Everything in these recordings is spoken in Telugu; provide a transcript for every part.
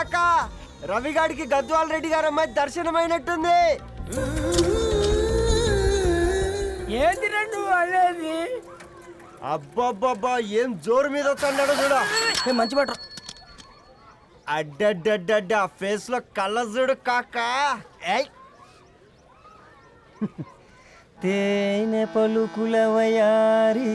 కాక రవిగాడికి గద్వాల్ రెడ్డి గారు అమ్మాయి దర్శనమైనట్టుంది. ఏంది నువ్వు అనేది అబ్బబ్బబ్బా ఏం జోరు మీద వస్తున్నాడో చూడు. మంచి మాట. అడ్డడ్డడ్డడ్డ ఫేస్లో కళ్ళ చూడు కాక. ఏయ్. తేనె పలుకుల వయారి.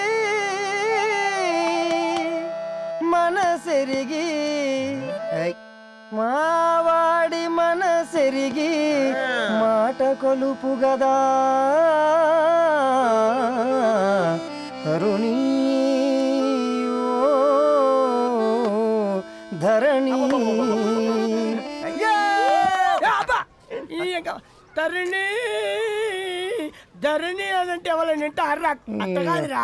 మనసెరిగి మావాడి మనసెరిగి మాట కొలుపు గదా తరుణీ ధరణి తరుణి ధరణి అదంటే ఎవరైనా అర్రా అట్ట కాదురా!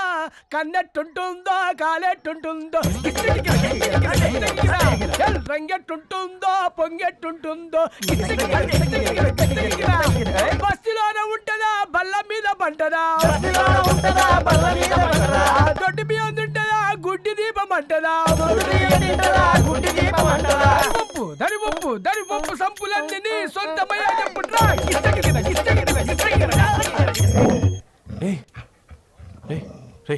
కన్నెట్టుంటుందో కాలెట్టుంటుందో. రంగెట్టుంటుందో పొంగెట్టుంటుందో. బస్తిలోనే ఉంటదా బల్ల మీద పంటదా? దొడ్డి బియ్యం తింటదా గుడ్డి దీపం అంటదా? ఉప్పు దరి ఉప్పు దరి ఉప్పు సంపులన్నీ నీ సొంతమయ్యా చెప్పుట్రా ఇస్తగిన రే రే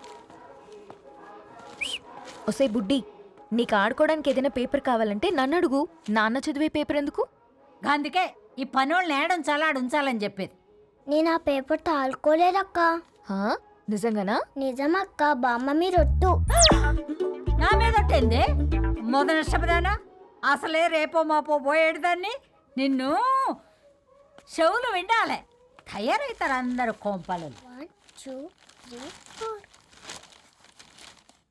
ఒసే బుడ్డి నీకు ఆడుకోవడానికి ఏదైనా పేపర్ కావాలంటే నన్ను అడుగు. నాన్న చదివే పేపర్ ఎందుకు? అందుకే ఈ పనోళ్ళని ఏడం చలాడు ఉంచాలని చెప్పేది. నేను ఆ పేపర్ తాలుకోలేదక్క హా? నిజంగానా? నిజమక్క బామ్మ మీరొట్టు నా మీద ఒట్టేంది? మొదటి నష్టపదానా? అసలే రేపో మాపో పోయేడు దాన్ని? నిన్ను చెవులు వినాలే తయారవుతారు అందరు కోంపాలు. One two three four.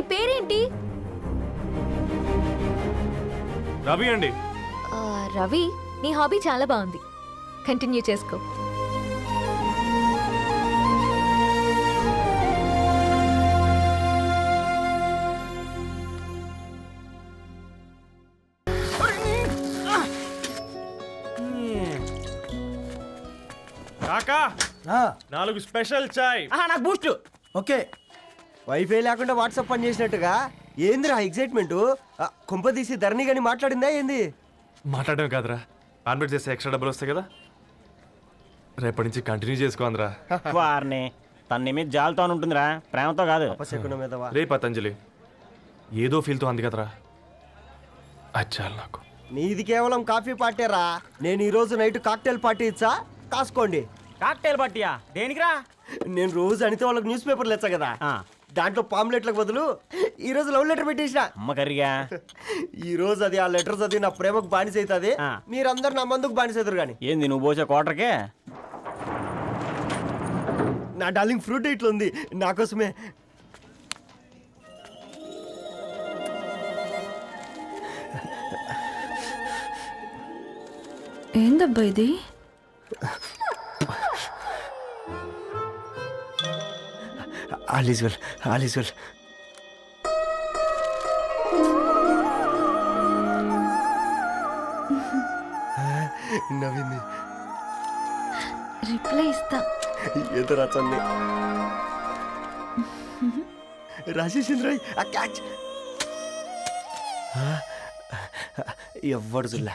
నీ పేరేంటి? రవి అండి. ఆ, రవి నీ హాబీ చాలా బాగుంది. కంటిన్యూ చేసుకో. కాకా నాలుగు స్పెషల్ చాయ్. నాకు బూస్ట్. ఓకే. వైఫై లేకుండా వాట్సాప్ పని చేసినట్టుగా? ఏందిరా ఎగ్జైట్మెంట్ కుంప తీసి ధరణి గాని మాట్లాడిందా ఏంది? మాట్లాడడం కాదురా. కాన్వర్ట్ చేస్తే ఎక్స్ట్రా డబ్బులు వస్తాయి కదా? రేపటి నుంచి కంటిన్యూ చేసుకోందిరా వారిని తన నీ మీద జాలతో ఉంటుందిరా. ప్రేమతో కాదు. రే పతంజలి ఏదో ఫీల్తో అంది కదరా. అది చాలు నాకు. నీది కేవలం కాఫీ పార్టీరా. నేను ఈ రోజు నైట్ కాక్టైల్ పార్టీ ఇచ్చా? కాసుకోండి. కాక్టైల్ పట్టియా దేనికిరా? నేను రోజు అనితే వాళ్ళకి న్యూస్ పేపర్లు ఇచ్చా కదా. ఆ. దాంట్లో పాంప్లెట్లకు బదులు ఈ రోజు లవ్ లెటర్ పెట్టేసిన. అమ్మ కర్రీగా? ఈ రోజు అది ఆ లెటర్ చదివి నా ప్రేమకు బానిస అవుతుంది ఆ. మీరందరు నా మందుకు బానిస అవుతారు కానీ ఏంది నువ్వు పోసే కోటర్కే నా డార్లింగ్ ఫ్రూట్ ఇట్లా ఉంది నా కోసమే. ఏందబ్బా ఇది? All is well all is well నవ్వింది రిప్లై ఇస్తా ఏదో రచంది రాజేసింద్ర ఎవ్వడు జుల్లా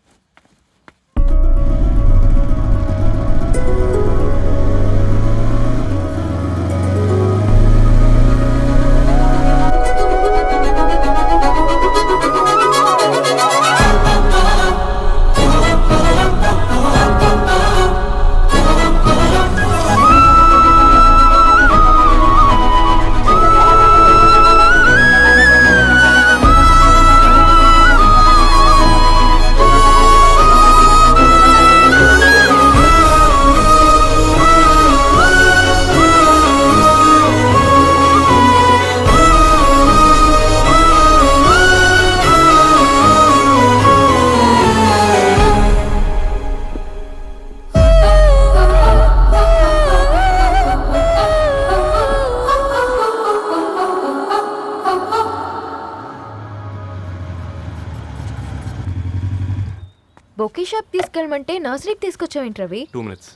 బొకే షాప్ తీసుకెళ్ళమంటే నర్సరీకి తీసుకొచ్చావేంటి రవి? టూ మినిట్స్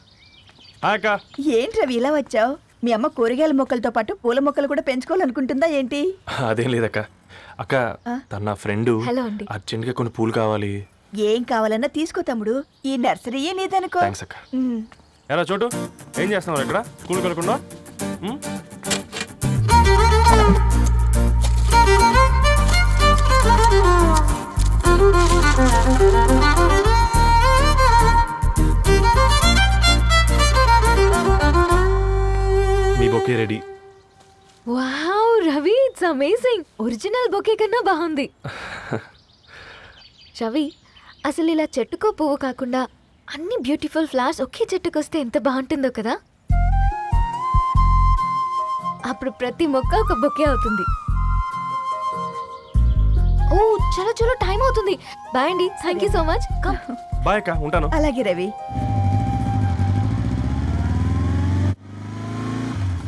అక్క. ఏంటి రవి ఇలా వచ్చావు? మీ అమ్మ కూరగాయల మొక్కలతో పాటు పూల మొక్కలు కూడా పెంచుకోవాలనుకుంటుందా ఏంటి? అదేం లేదక్క. అక్క తన నా ఫ్రెండ్. హలో అండి. అర్జెంట్గా కొన్ని పూలు కావాలి. ఏం కావాలన్నా తీసుకో తమ్ముడు. ఈ నర్సరీయే నీదనుకో. థ్యాంక్స్ అక్క. ఎలా చోటు? ఏం చేస్తున్నావు ఇక్కడ? స్కూల్కి వెళ్ళకుండా um? Me bouquet ready. Wow Ravi it's amazing. Original bouquet కన్నా బాగుంది. రవి అసలు ఇలా చెట్టుకో పువ్వు కాకుండా అన్ని బ్యూటిఫుల్ ఫ్లవర్స్ ఒకే చెట్టుకు వస్తే ఎంత బాగుంటుందో కదా? అప్పుడు ప్రతి మొక్క ఒక బొకే అవుతుంది. ఓ చలో చలో టైం అవుతుంది. బాయ్ అండి. Thank you so much come bye అక్క ఉంటాను. అలాగే రవి.